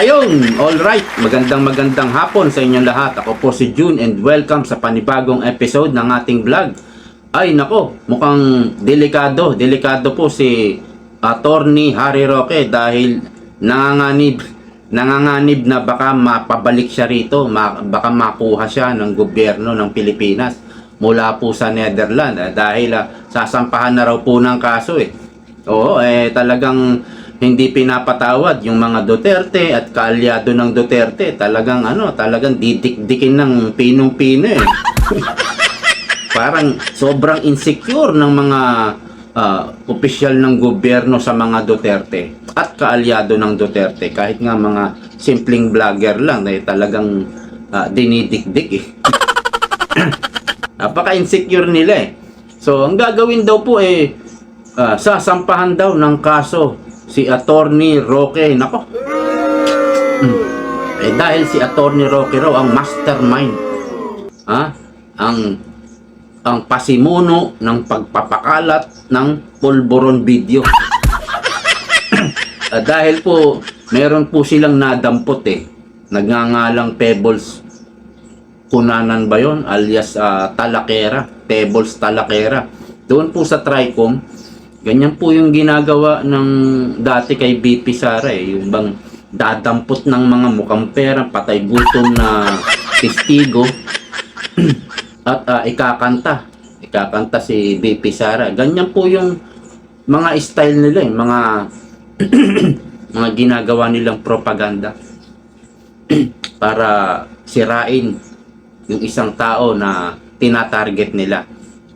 Ayun, alright. Magandang magandang hapon sa inyong lahat. Ako po si June and welcome sa panibagong episode ng ating vlog. Ay nako, mukhang delikado. Delikado po si Attorney Harry Roque dahil nanganganib nanganganib na baka mapabalik siya rito, ma- baka makuha siya ng gobyerno ng Pilipinas mula po sa Netherlands eh, dahil ah, sasampahan na raw po ng kaso eh. Oo, eh talagang hindi pinapatawad yung mga Duterte at kaalyado ng Duterte. Talagang ano, talagang didikdikin ng pinong-pino eh. Parang sobrang insecure ng mga ah, opisyal ng gobyerno sa mga Duterte at kaalyado ng Duterte. Kahit nga mga simpleng vlogger lang eh talagang ah, dinidikdik eh. Napaka-insecure nila eh. So, ang gagawin daw po eh, ah, sasampahan daw ng kaso si Attorney Roque. Nako. Hmm. Eh dahil si Attorney Roque raw ang mastermind. Ha? Ang ang pasimuno ng pagpapakalat ng pulburon video. Ah, dahil po meron po silang nadampot eh. Nagngangalang Pebbles Kunanan ba yon alias ah, Talakera, Pebbles Talakera. Doon po sa Tricom, ganyan po yung ginagawa ng dati kay BP Sara eh, yung bang dadampot ng mga mukhang pera, patay gutom na testigo at ah, ikakanta. Ikakanta si BP Sara. Ganyan po yung mga style nila eh, mga mga ginagawa nilang propaganda para sirain yung isang tao na tinatarget nila.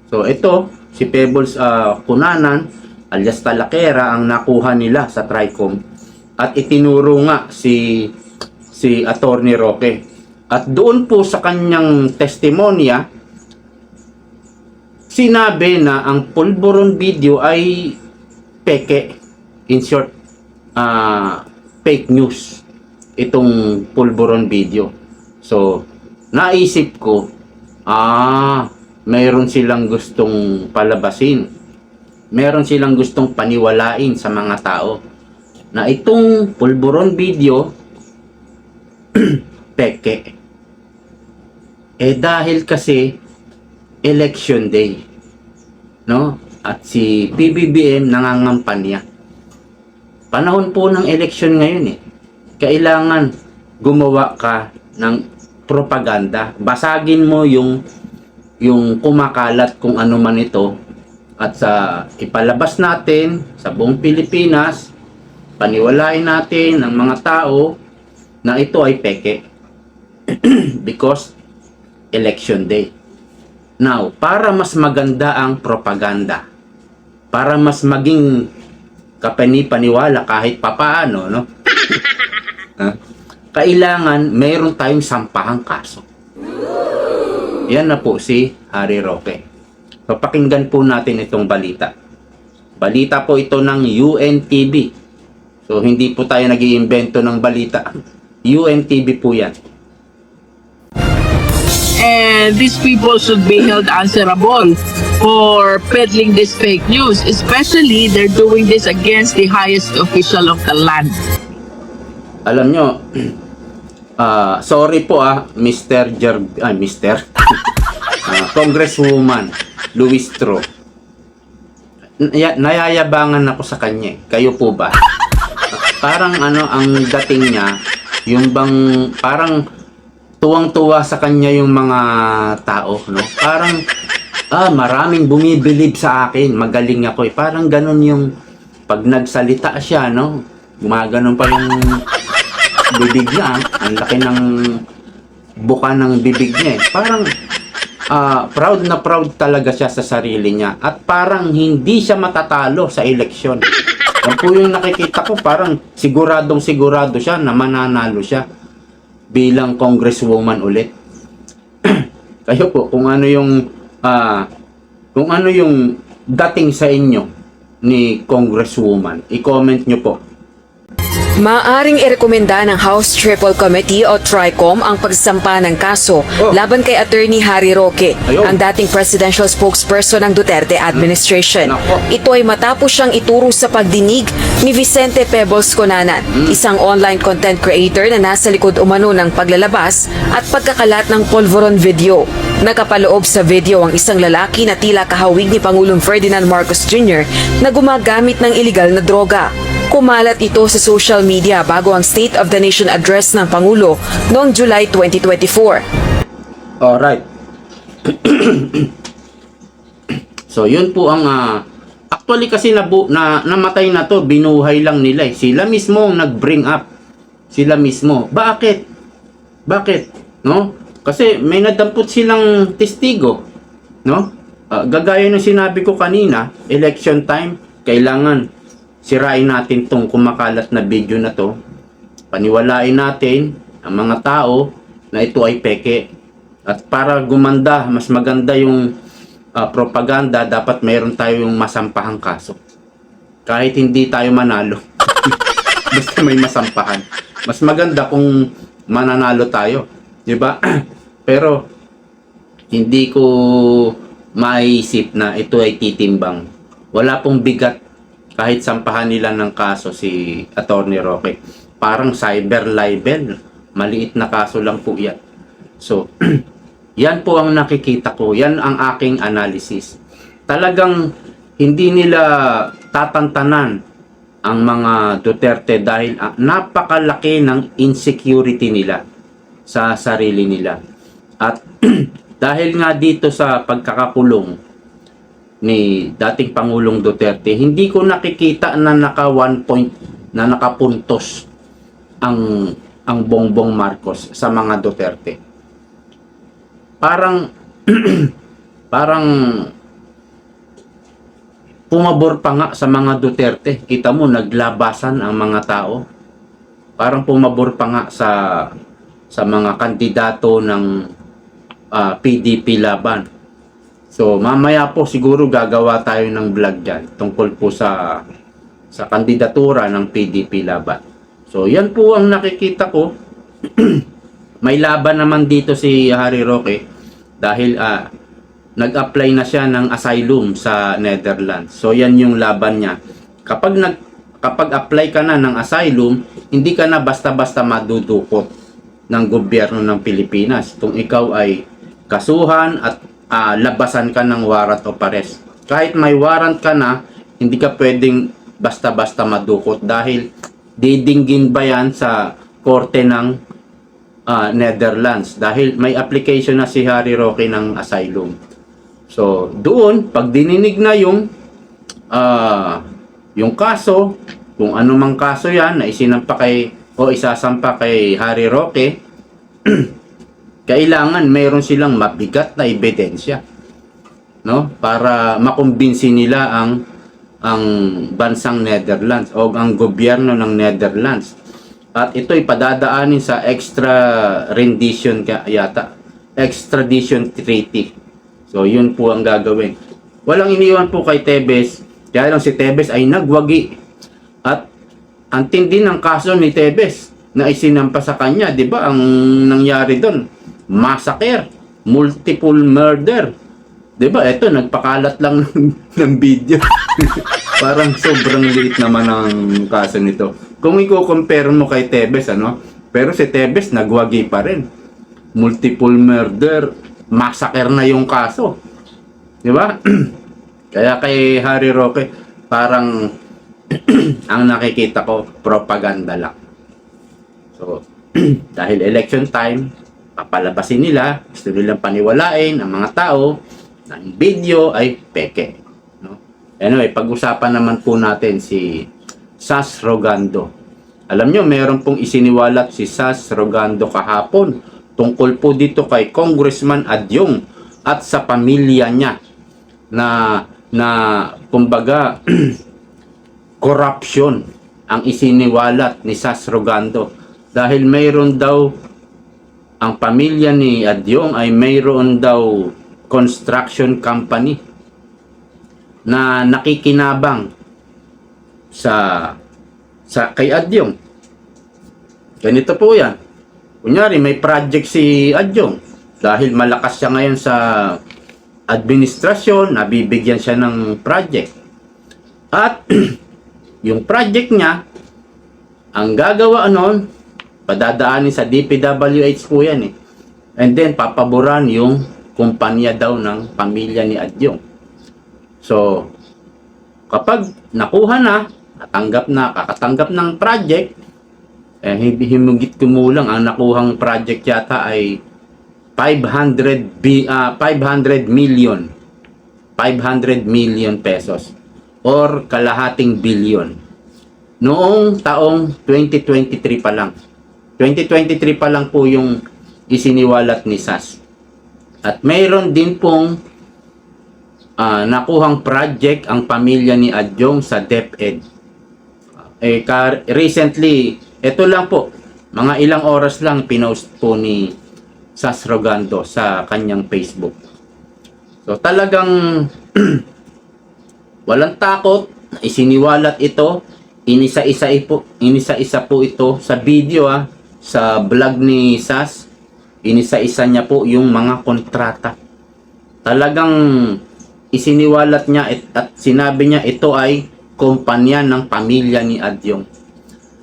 So ito, si Pebbles ah, Kunanan alias Talakera ang nakuha nila sa Tricom at itinuro nga si si Attorney Roque. At doon po sa kanyang testimonya sinabi na ang pulburon video ay peke in short ah, fake news itong pulburon video. So, naisip ko, ah, mayroon silang gustong palabasin. Meron silang gustong paniwalain sa mga tao na itong pulburon video peke. Eh dahil kasi election day, no? At si PBBM nangangampanya. Panahon po ng election ngayon eh. Kailangan gumawa ka ng propaganda. Basagin mo yung yung kumakalat kung ano man ito at sa ipalabas natin sa buong Pilipinas, paniwalain natin ng mga tao na ito ay peke. Because election day. Now, para mas maganda ang propaganda, para mas maging kapani-paniwala kahit papaano, no? Kailangan mayroon tayong sampahang kaso. Yan na po si Harry Roque. Papakinggan po natin itong balita. Balita po ito ng UNTV. So, hindi po tayo nag iimbento ng balita. UNTV po yan. and these people should be held answerable for peddling this fake news especially they're doing this against the highest official of the land Alam nyo, ah, sorry po ah, Mr. Jer... Ay, Mr. Ah, Congresswoman Luistro. Naya- nayayabangan ako sa kanya. eh. Kayo po ba? Parang ano, ang dating niya, yung bang, parang tuwang-tuwa sa kanya yung mga tao, no? Parang, ah, maraming bumibilib sa akin, magaling ako eh. Parang ganun yung, pag nagsalita siya, no? Gumaganon pa yung bibig niya, ah. ang laki ng buka ng bibig niya eh. Parang, ah, proud na proud talaga siya sa sarili niya. At parang hindi siya matatalo sa eleksyon. Yan po yung nakikita ko, parang siguradong sigurado siya na mananalo siya bilang congresswoman ulit. Kayo po, kung ano yung ah, kung ano yung dating sa inyo ni congresswoman, i-comment nyo po. Maaring irekomenda ng House Triple Committee o TRICOM ang pagsampa ng kaso Oh. laban kay Attorney Harry Roque, ang dating presidential spokesperson ng Duterte administration. Ito ay matapos siyang ituro sa pagdinig ni Vicente Pebbles Conanan, Hmm. isang online content creator na nasa likod umano ng paglalabas at pagkakalat ng polvoron video. Nakapaloob sa video ang isang lalaki na tila kahawig ni Pangulong Ferdinand Marcos Jr. na gumagamit ng illegal na droga. Kumalat ito sa social media bago ang State of the Nation address ng Pangulo noong July 2024. Alright. so, yun po ang... ah, actually kasi nabu, na, namatay na to, binuhay lang nila eh. Sila mismo ang nag-bring up. Sila mismo. Bakit? Bakit? No? Kasi may nadampot silang testigo. No? Ah, gagaya ng sinabi ko kanina, election time, kailangan sirain natin tong kumakalat na video na to. Paniwalain natin ang mga tao na ito ay peke. At para gumanda, mas maganda yung ah, propaganda, dapat meron tayong masampahang kaso. Kahit hindi tayo manalo. Basta may masampahan. Mas maganda kung mananalo tayo. 'Di ba? Pero hindi ko maisip na ito ay titimbang. Wala pong bigat kahit sampahan nila ng kaso si Attorney Roque. Parang cyber libel. Maliit na kaso lang po yan. So, yan po ang nakikita ko. Yan ang aking analysis. Talagang hindi nila tatantanan ang mga Duterte dahil ah, napakalaki ng insecurity nila sa sarili nila. At dahil nga dito sa pagkakakulong ni dating Pangulong Duterte, hindi ko nakikita na naka one point na nakapuntos ang ang Bongbong Marcos sa mga Duterte. Parang parang pumabor pa nga sa mga Duterte. Kita mo naglabasan ang mga tao. Parang pumabor pa nga sa sa mga kandidato ng ah, PDP laban. So mamaya po siguro gagawa tayo ng vlog diyan tungkol po sa sa kandidatura ng PDP laban. So yan po ang nakikita ko. May laban naman dito si Harry Roque dahil ah, nag-apply na siya ng asylum sa Netherlands. So yan yung laban niya. Kapag nag kapag apply ka na ng asylum, hindi ka na basta-basta madudukot ng gobyerno ng Pilipinas kung ikaw ay kasuhan at ah, labasan ka ng warrant of arrest. Kahit may warrant ka na, hindi ka pwedeng basta-basta madukot dahil didinggin ba yan sa korte ng ah, Netherlands dahil may application na si Harry Roque ng asylum. So, doon, pag dininig na yung ah, yung kaso, kung ano mang kaso yan na isinampa kay o isasampa kay Harry Roque, kailangan mayroon silang mabigat na ebidensya no? Para makumbinsi nila ang ang bansang Netherlands o ang gobyerno ng Netherlands. At ito'y padadaanin sa extra rendition yata extradition treaty. So yun po ang gagawin. Walang iniwan po kay Tebes kaya lang si Tebes ay nagwagi. At ang tindi ng kaso ni Tebes na isinampa sa kanya, 'di ba? Ang nangyari doon, massacre, multiple murder. 'Di ba? Ito nagpakalat lang ng, ng video. Parang sobrang liit naman ang kaso nito. Kung i-compare mo kay Tebes, ano? Pero si Tebes nagwagi pa rin. Multiple murder, massacre na yung kaso. 'Di ba? Kaya kay Harry Roque, parang ang nakikita ko, propaganda lang. So, dahil election time, papalabasin nila, gusto nilang paniwalain ang mga tao na ang video ay peke. No? Anyway, pag-usapan naman po natin si Sas Rogando. Alam nyo, meron pong isiniwalat si Sas Rogando kahapon tungkol po dito kay Congressman Adyong at sa pamilya niya na na kumbaga corruption ang isiniwalat ni Sas Rogando dahil mayroon daw ang pamilya ni Adyong ay mayroon daw construction company na nakikinabang sa sa kay Adyong ganito po yan. Kunyari, may project si Adjong. Dahil malakas siya ngayon sa administrasyon, nabibigyan siya ng project. At yung project niya, ang gagawa nun, padadaanin sa DPWH po yan eh. And then, papaboran yung kumpanya daw ng pamilya ni Adjong. So, kapag nakuha na, natanggap na, kakatanggap ng project, eh, himugit kumulang. Ang nakuhang project yata ay 500 bi, ah, 500 million. 500 million pesos. Or kalahating billion noong taong 2023 pa lang 2023 pa lang po yung isiniwalat ni SAS. At mayroon din pong ah, nakuhang project ang pamilya ni Adjong sa DepEd. Eh, ka- recently, ito lang po, mga ilang oras lang pinost po ni Sas Rogando sa kanyang Facebook. So talagang walang takot, isiniwalat ito, inisa-isa po, inisa-isa po ito sa video ah, sa vlog ni Sas, inisa-isa niya po yung mga kontrata. Talagang isiniwalat niya at, at sinabi niya ito ay kumpanya ng pamilya ni Adyong.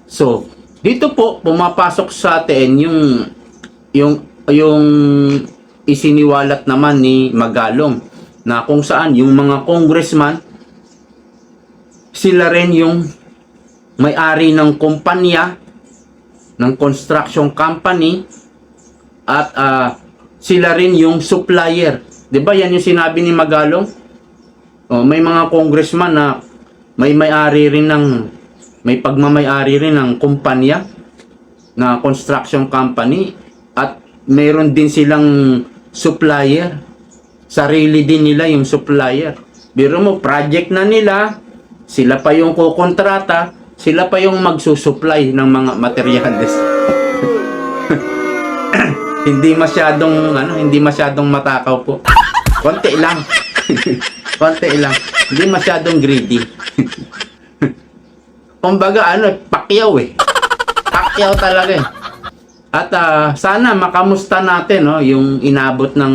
So, dito po pumapasok sa atin yung yung yung isiniwalat naman ni Magalong na kung saan yung mga congressman sila rin yung may-ari ng kumpanya ng construction company at ah, sila rin yung supplier. 'Di ba yan yung sinabi ni Magalong? Oh, may mga congressman na may may-ari rin ng may pagmamay-ari rin ng kumpanya na construction company at mayroon din silang supplier. Sarili din nila yung supplier. Biro mo, project na nila, sila pa yung kukontrata, sila pa yung magsusupply ng mga materyales. hindi masyadong ano, hindi masyadong matakaw po. Konti lang. Konti lang. Hindi masyadong greedy. Kumbaga ano, pakyaw eh. Pakyaw talaga eh. At ah, sana makamusta natin no, yung inabot ng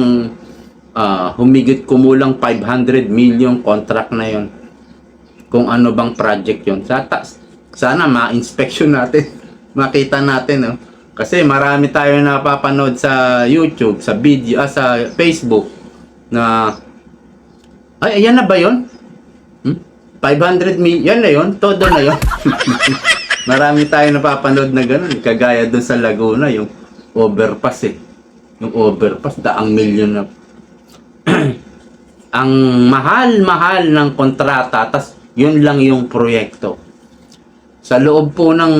ah, humigit kumulang 500 million contract na yon. Kung ano bang project yon. Sa ta- sana ma-inspection natin. Makita natin no. Kasi marami tayo napapanood sa YouTube, sa video, ah, sa Facebook na ay ayan na ba yon? Hmm? 500 million, yan na yon, todo na yon. Marami tayo napapanood na ganun, kagaya doon sa Laguna, yung overpass eh. Yung overpass, daang milyon na. Ang mahal-mahal ng kontrata, tas yun lang yung proyekto. Sa loob po ng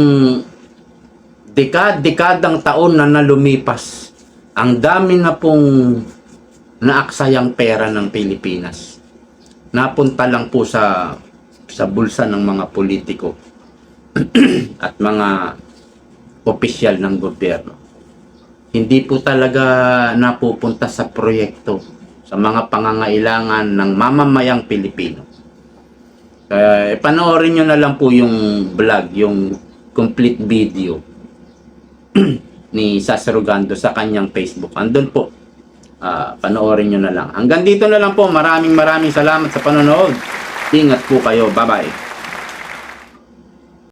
dekad-dekadang taon na nalumipas, ang dami na pong naaksayang pera ng Pilipinas. Napunta lang po sa sa bulsa ng mga politiko at mga opisyal ng gobyerno. Hindi po talaga napupunta sa proyekto sa mga pangangailangan ng mamamayang Pilipino. Kaya eh, panoorin nyo na lang po yung vlog, yung complete video ni Sasarugando sa kanyang Facebook. Andun po. Ah, panoorin nyo na lang. Hanggang dito na lang po. Maraming maraming salamat sa panonood. Ingat po kayo. Bye-bye.